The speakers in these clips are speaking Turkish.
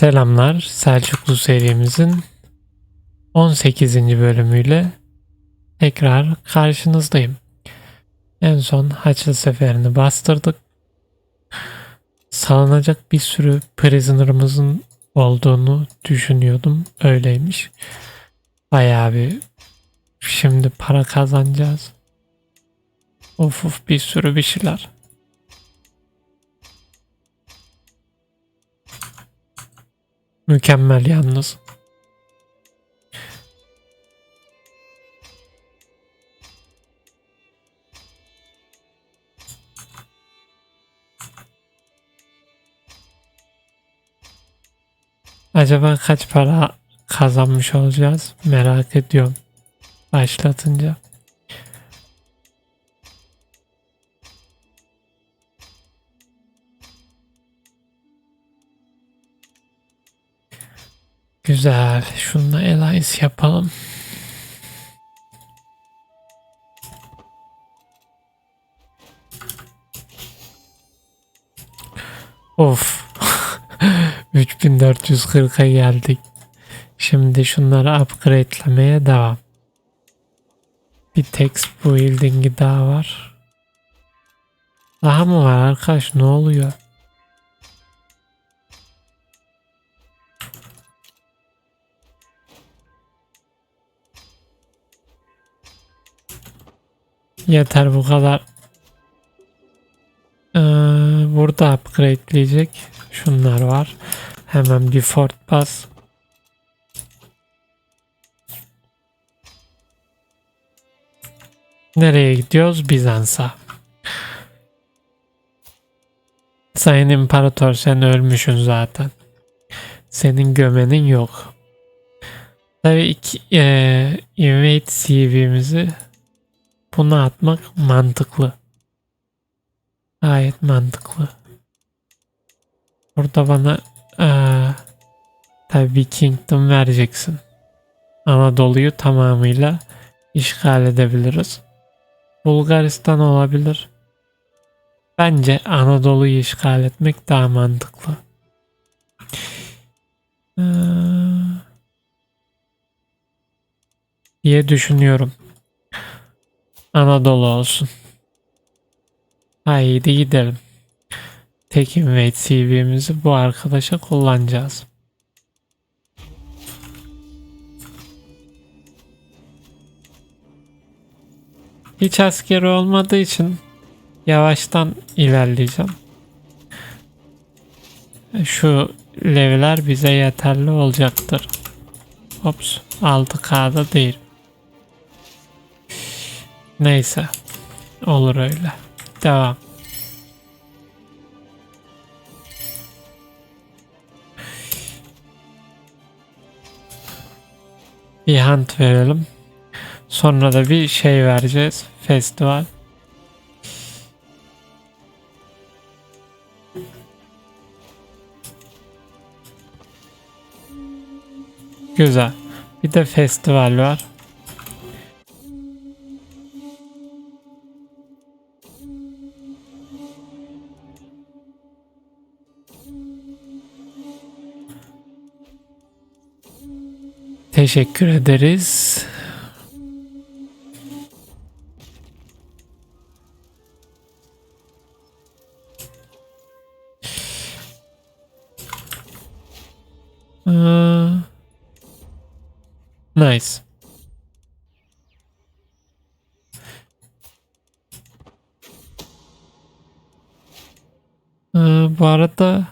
Selamlar Selçuklu serimizin 18. bölümüyle tekrar karşınızdayım. En son Haçlı seferini bastırdık. Salınacak bir sürü prisoner'ımızın olduğunu düşünüyordum. Öyleymiş. Bayağı bir şimdi para kazanacağız. Of of bir sürü bir şeyler. Mükemmel yalnız. Acaba kaç para kazanmış olacağız? Merak ediyorum. Başlatınca. Güzel. Şununla alliance yapalım. Of. 3440'a geldik. Şimdi şunları upgrade'lemeye devam. Bir text building'i daha var. Daha mı var arkadaş ne oluyor? Yeter bu kadar. Ee, burada upgradeleyecek. Şunlar var. Hemen bir fort bas. Nereye gidiyoruz? Bizans'a. Sayın İmparator sen ölmüşsün zaten. Senin gömenin yok. Tabii iki, e, invade CV'mizi buna atmak mantıklı. Gayet mantıklı. Burada bana eee tabii kingdom vereceksin. Anadolu'yu tamamıyla işgal edebiliriz. Bulgaristan olabilir. Bence Anadolu'yu işgal etmek daha mantıklı. Eee, diye düşünüyorum. Anadolu olsun. Haydi gidelim. Tekin ve CV'mizi bu arkadaşa kullanacağız. Hiç askeri olmadığı için yavaştan ilerleyeceğim. Şu leveler bize yeterli olacaktır. Ops 6K'da değil. Neyse. Olur öyle. Devam. Bir hunt verelim. Sonra da bir şey vereceğiz. Festival. Güzel. Bir de festival var. Teşekkür ederiz. Ee, nice. Ee, bu arada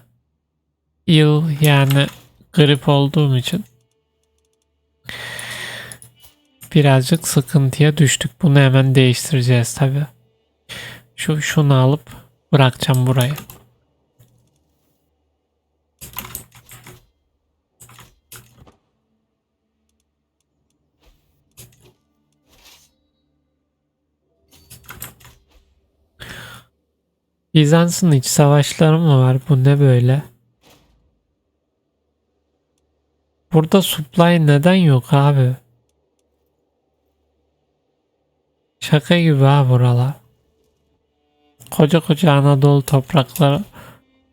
yıl yani grip olduğum için birazcık sıkıntıya düştük. Bunu hemen değiştireceğiz tabi. Şu şunu alıp bırakacağım buraya. Bizans'ın iç savaşları mı var? Bu ne böyle? Burada supply neden yok abi? Şaka gibi ha buralar. Koca koca Anadolu toprakları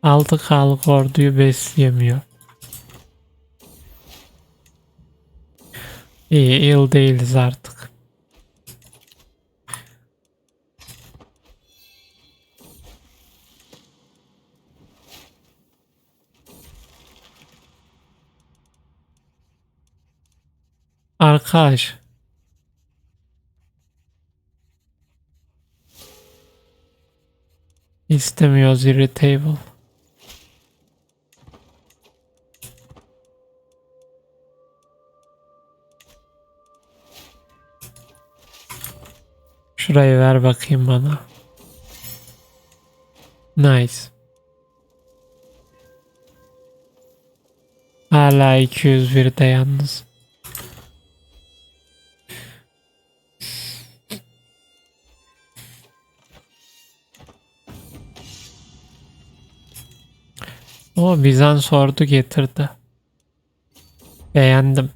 6K'lık orduyu besleyemiyor. İyi il değiliz artık. Arkadaş İstemiyoruz irritable. Şurayı ver bakayım bana. Nice. Hala 201 de yalnız. O Bizans ordu getirdi. Beğendim.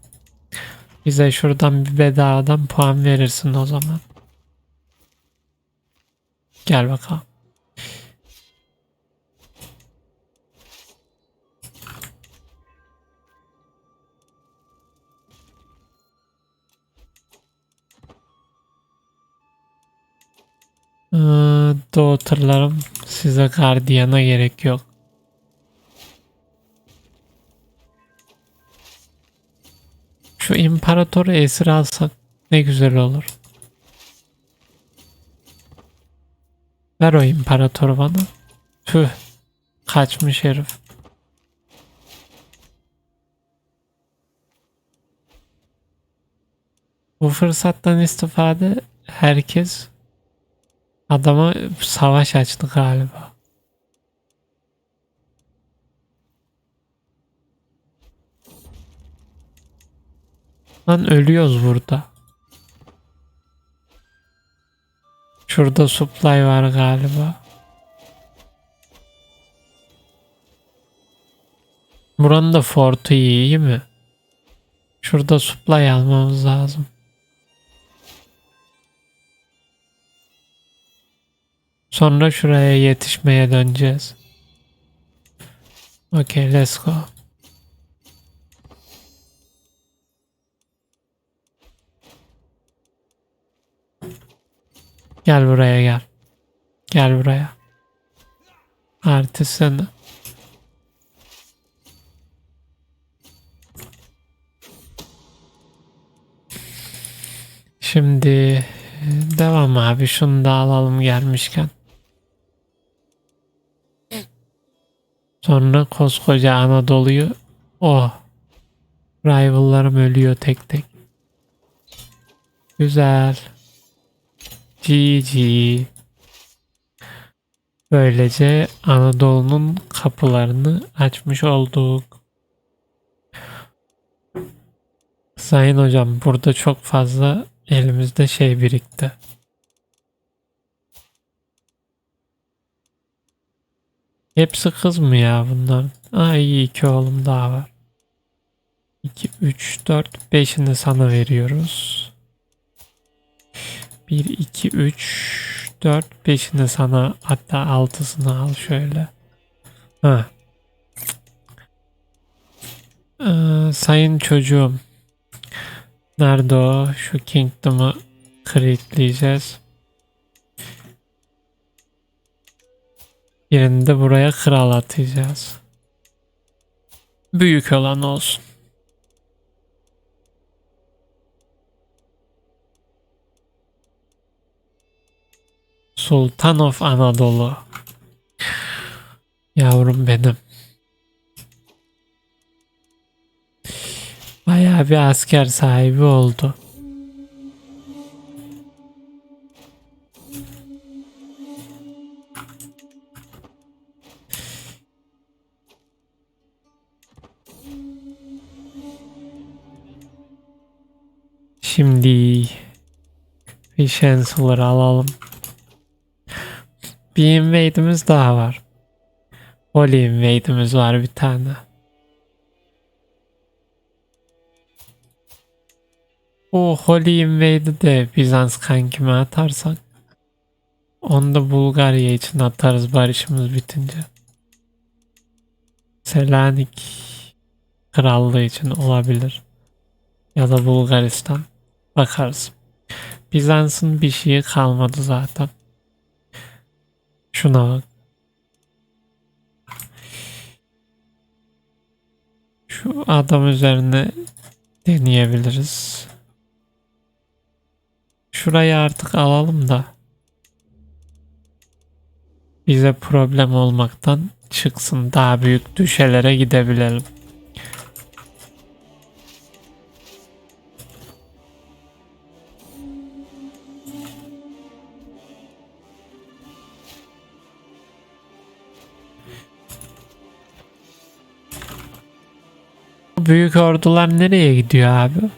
Bize şuradan bir bedavadan puan verirsin o zaman. Gel bakalım. Ee, Daughter'larım size gardiyana gerek yok. Şu imparatoru esir alsak ne güzel olur. Ver o imparatoru bana. Tüh. Kaçmış herif. Bu fırsattan istifade herkes adama savaş açtı galiba. Lan ölüyoruz burada. Şurada supply var galiba. Buranın da fortu iyi, iyi mi? Şurada supply almamız lazım. Sonra şuraya yetişmeye döneceğiz. Okay, let's go. Gel buraya gel. Gel buraya. Artistini. Şimdi devam abi şunu da alalım gelmişken. Sonra koskoca Anadolu'yu oh rivallarım ölüyor tek tek. Güzel. GG. Böylece Anadolu'nun kapılarını açmış olduk. Sayın hocam burada çok fazla elimizde şey birikti. Hepsi kız mı ya bunlar? Aa iyi iki oğlum daha var. 2, 3, 4, 5'ini sana veriyoruz. 1, 2, 3, 4, 5'ini sana hatta 6'sını al şöyle. Ha. Ee, sayın çocuğum. Nerede o? Şu Kingdom'u kreditleyeceğiz. Birini de buraya kral atacağız. Büyük olan olsun. Sultan of Anadolu. Yavrum benim. Bayağı bir asker sahibi oldu. Şimdi bir Chancellor alalım. Bir invade'imiz daha var. Holy invade'imiz var bir tane. O Holy invade'i de Bizans kankime atarsak onu da Bulgarya için atarız barışımız bitince. Selanik krallığı için olabilir. Ya da Bulgaristan. Bakarız. Bizans'ın bir şeyi kalmadı zaten. Şuna. Şu adam üzerine deneyebiliriz. Şurayı artık alalım da bize problem olmaktan çıksın. Daha büyük düşelere gidebilelim. Büyük ordular nereye gidiyor abi?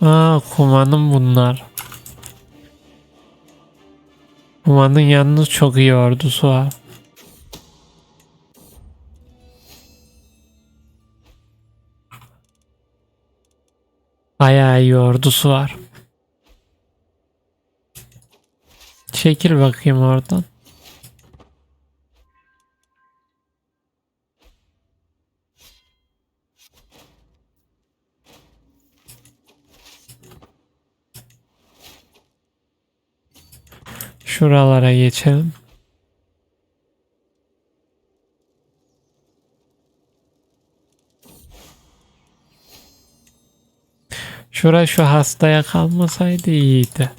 Aa kumanın bunlar. Kumanın yalnız çok iyi ordusu var. Bayağı iyi ordusu var. Çekil bakayım oradan. Şuralara geçelim. Şura şu hastaya kalmasaydı iyiydi.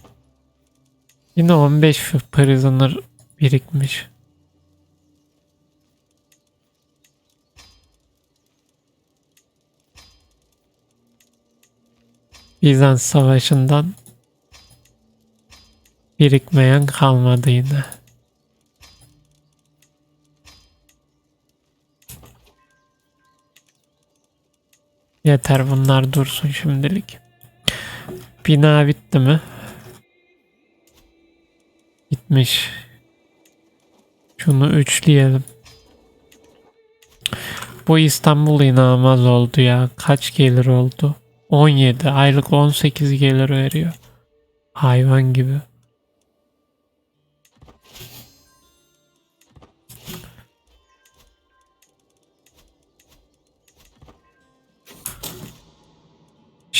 Yine 15 prisoner birikmiş. Bizans savaşından birikmeyen kalmadı yine. Yeter bunlar dursun şimdilik. Bina bitti mi? Bitmiş. Şunu üçleyelim. Bu İstanbul inanılmaz oldu ya. Kaç gelir oldu? 17. Aylık 18 gelir veriyor. Hayvan gibi.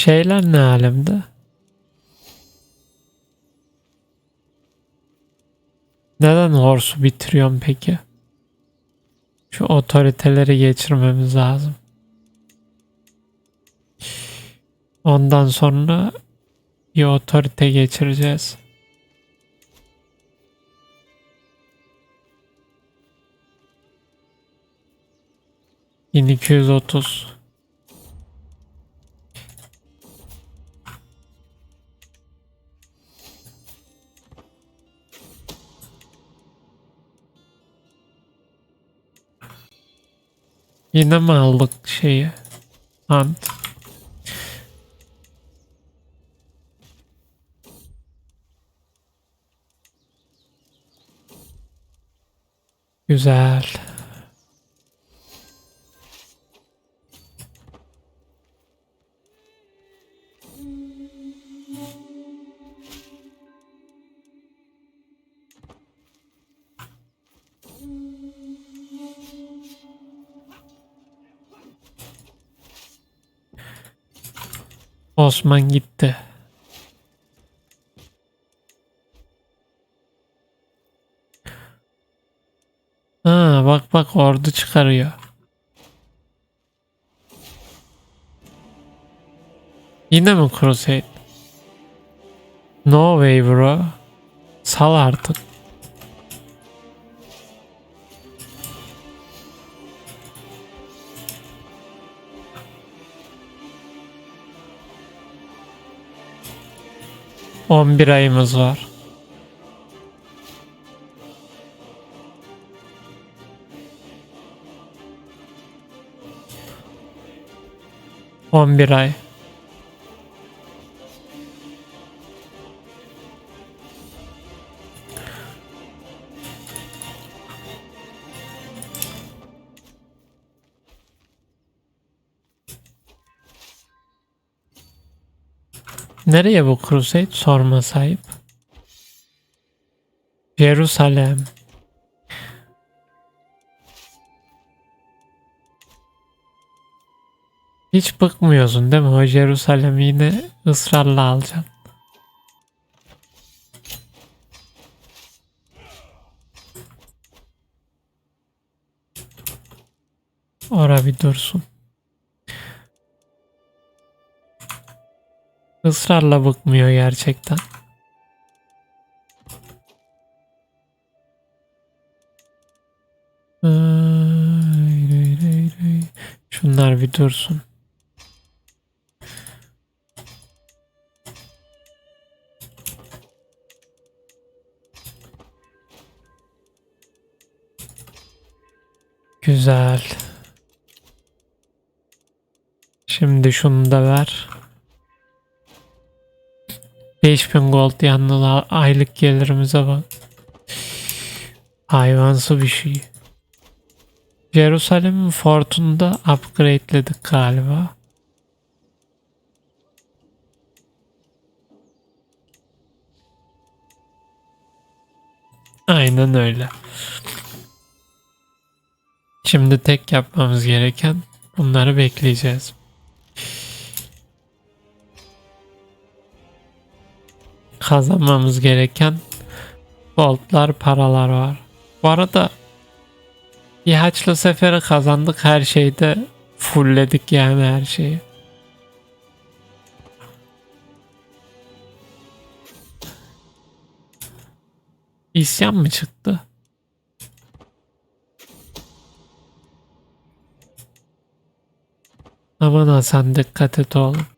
Şeyler ne alemde? Neden Horse'u bitiriyorum peki? Şu otoriteleri geçirmemiz lazım. Ondan sonra bir otorite geçireceğiz. Bin iki yüz otuz. Yine mi aldık şeyi? Ant. Güzel. Osman gitti. Ha bak bak ordu çıkarıyor. Yine mi Crusade? No way bro. Sal artık. On bir ayımız var. On bir ay. Nereye bu crusade sorma sahip? Jerusalem. Hiç bıkmıyorsun değil mi? O Jerusalem'i yine ısrarla alacaksın. Ora bir dursun. Israrla bıkmıyor gerçekten. Şunlar bir dursun. Güzel. Şimdi şunu da ver. 5000 gold yalnız a- aylık gelirimize bak. Hayvansı bir şey. Jerusalem'in fortunu da upgrade'ledik galiba. Aynen öyle. Şimdi tek yapmamız gereken bunları bekleyeceğiz. Kazanmamız gereken goldlar, paralar var. Bu arada bir haçlı seferi kazandık her şeyde fullledik yani her şeyi. İsyan mı çıktı? Aman Hasan dikkat et oğlum.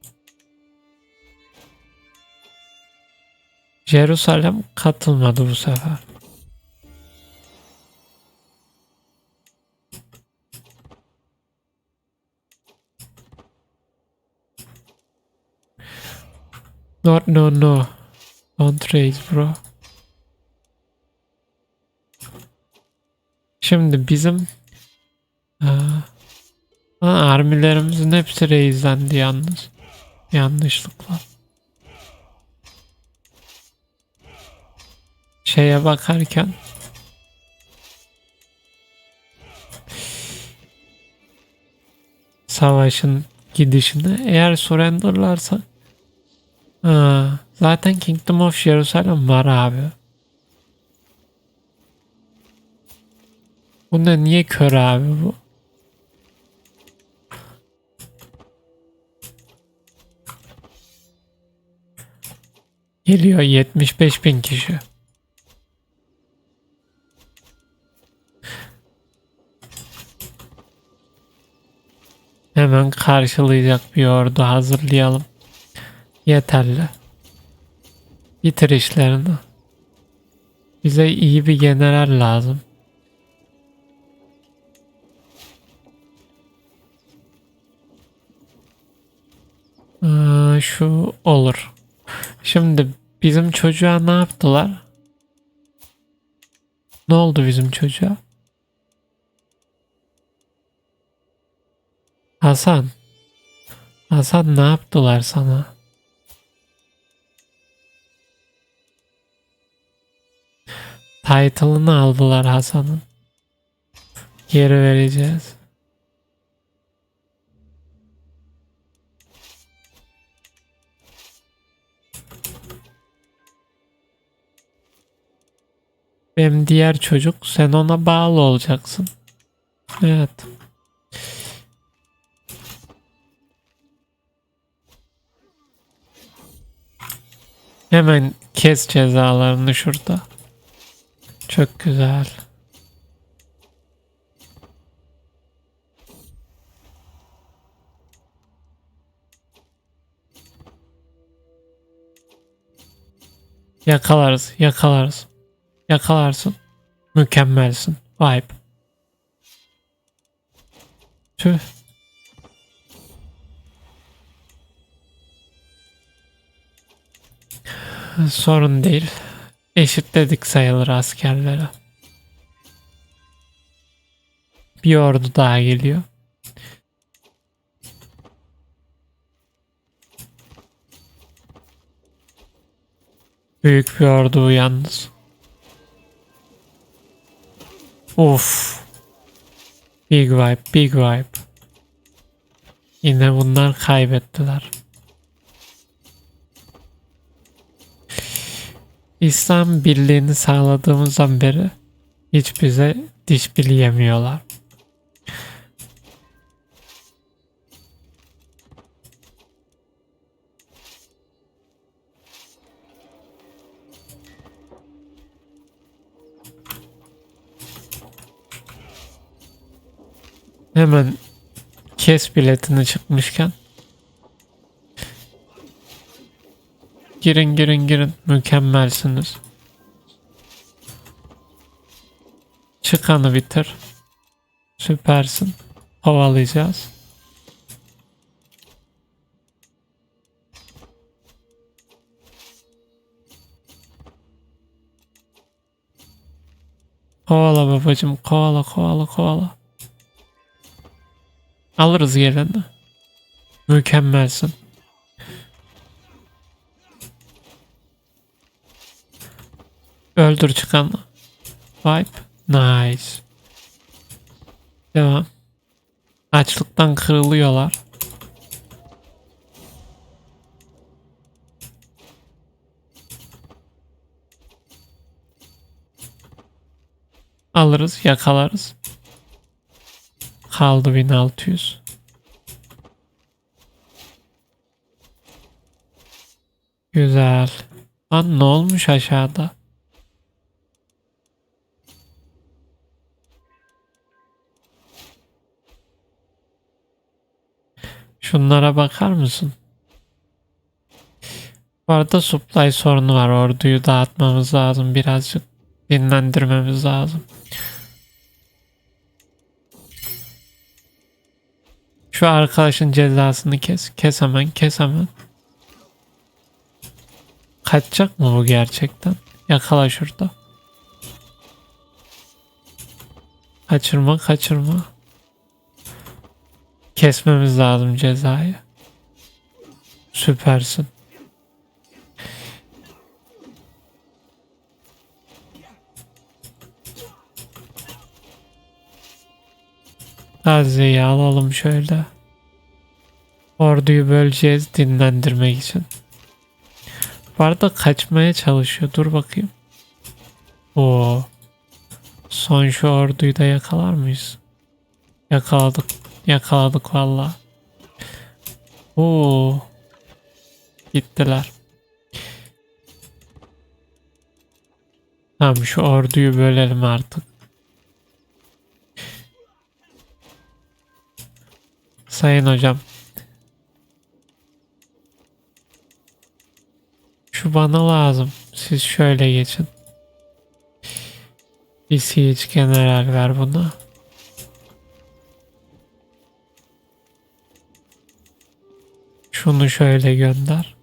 Jerusalem katılmadı bu sefer. No no no. Don't raise bro. Şimdi bizim Aa, ha, armilerimizin hepsi reizlendi yalnız. Yanlışlıkla. Şeye bakarken savaşın gidişine eğer surrenderlarsa ha, zaten Kingdom of Jerusalem var abi. Bu ne niye kör abi bu? Geliyor 75 bin kişi. Hemen karşılayacak bir ordu hazırlayalım. Yeterli. Bitir işlerini. Bize iyi bir general lazım. Aa, şu olur. Şimdi bizim çocuğa ne yaptılar? Ne oldu bizim çocuğa? Hasan. Hasan ne yaptılar sana? Title'ını aldılar Hasan'ın. Geri vereceğiz. Benim diğer çocuk sen ona bağlı olacaksın. Evet. Hemen kes cezalarını şurada. Çok güzel. Yakalarız, yakalarız. Yakalarsın. Mükemmelsin. Vibe. Tüh. Sorun değil. Eşitledik sayılır askerleri. Bir ordu daha geliyor. Büyük bir ordu yalnız. Of. Big vibe, big vibe. Yine bunlar kaybettiler. İslam birliğini sağladığımızdan beri hiç bize diş bileyemiyorlar. Hemen kes biletini çıkmışken. Girin girin girin mükemmelsiniz. Çıkanı bitir. Süpersin. Kovalayacağız. Kovala babacım kovala kovala kovala. Alırız geleni. Mükemmelsin. Öldür çıkanı. Wipe. Nice. Devam. Açlıktan kırılıyorlar. Alırız, yakalarız. Kaldı 1600. Güzel. Lan ne olmuş aşağıda? Şunlara bakar mısın? Bu arada supply sorunu var. Orduyu dağıtmamız lazım. Birazcık dinlendirmemiz lazım. Şu arkadaşın cezasını kes. Kes hemen, kes hemen. Kaçacak mı bu gerçekten? Yakala şurada. Kaçırma, kaçırma. Kesmemiz lazım cezayı. Süpersin. Gazi'yi alalım şöyle. Orduyu böleceğiz dinlendirmek için. Bu arada kaçmaya çalışıyor. Dur bakayım. Oo. Son şu orduyu da yakalar mıyız? Yakaladık. Yakaladık valla. Oo. Gittiler. Tamam şu orduyu bölelim artık. Sayın hocam. Şu bana lazım. Siz şöyle geçin. Bir siege general ver buna. Şunu şöyle gönder.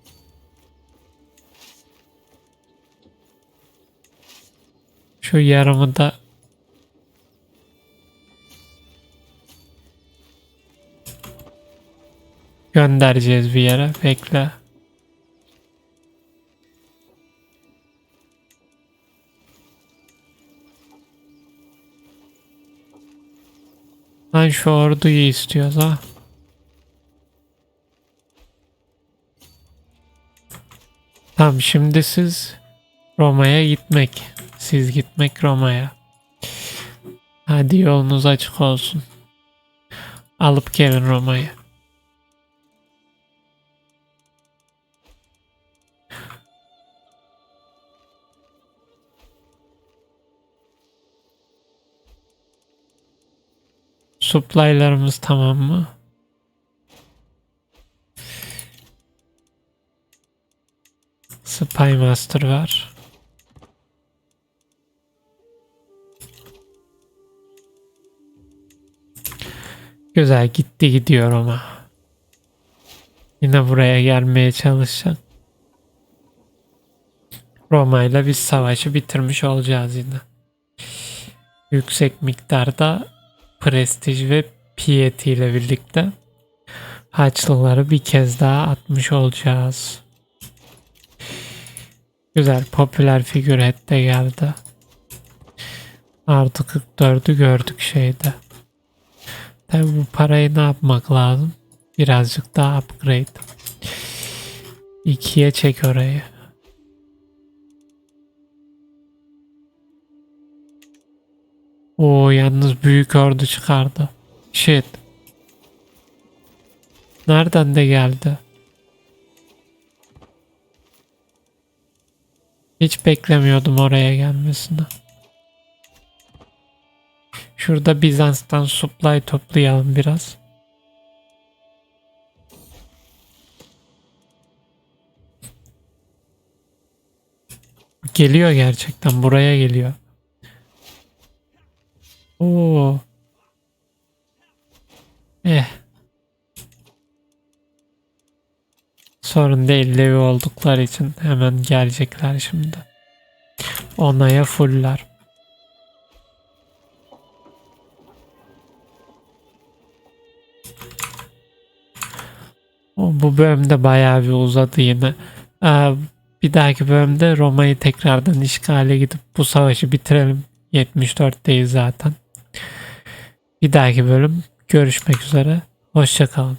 Şu yarımı da göndereceğiz bir yere. Bekle. Lan şu orduyu istiyoruz ha. Tamam şimdi siz Roma'ya gitmek. Siz gitmek Roma'ya. Hadi yolunuz açık olsun. Alıp gelin Roma'yı. Supply'larımız tamam mı? Spy Master var. Güzel gitti gidiyor ama. Yine buraya gelmeye çalışacak. Roma ile biz savaşı bitirmiş olacağız yine. Yüksek miktarda prestij ve piety ile birlikte Haçlıları bir kez daha atmış olacağız. Güzel popüler figür de geldi. Artı 44'ü gördük şeyde. Tabi bu parayı ne yapmak lazım? Birazcık daha upgrade. İkiye çek orayı. Oo yalnız büyük ordu çıkardı. Shit. Nereden de geldi? Hiç beklemiyordum oraya gelmesini. Şurada Bizans'tan supply toplayalım biraz. Geliyor gerçekten buraya geliyor. Oo. Eh. Sorun değil Levi oldukları için hemen gelecekler şimdi. Onaya fuller. Bu bölümde bayağı bir uzadı yine. Ee, bir dahaki bölümde Roma'yı tekrardan işgale gidip bu savaşı bitirelim. 74'teyiz zaten. Bir dahaki bölüm görüşmek üzere. Hoşçakalın.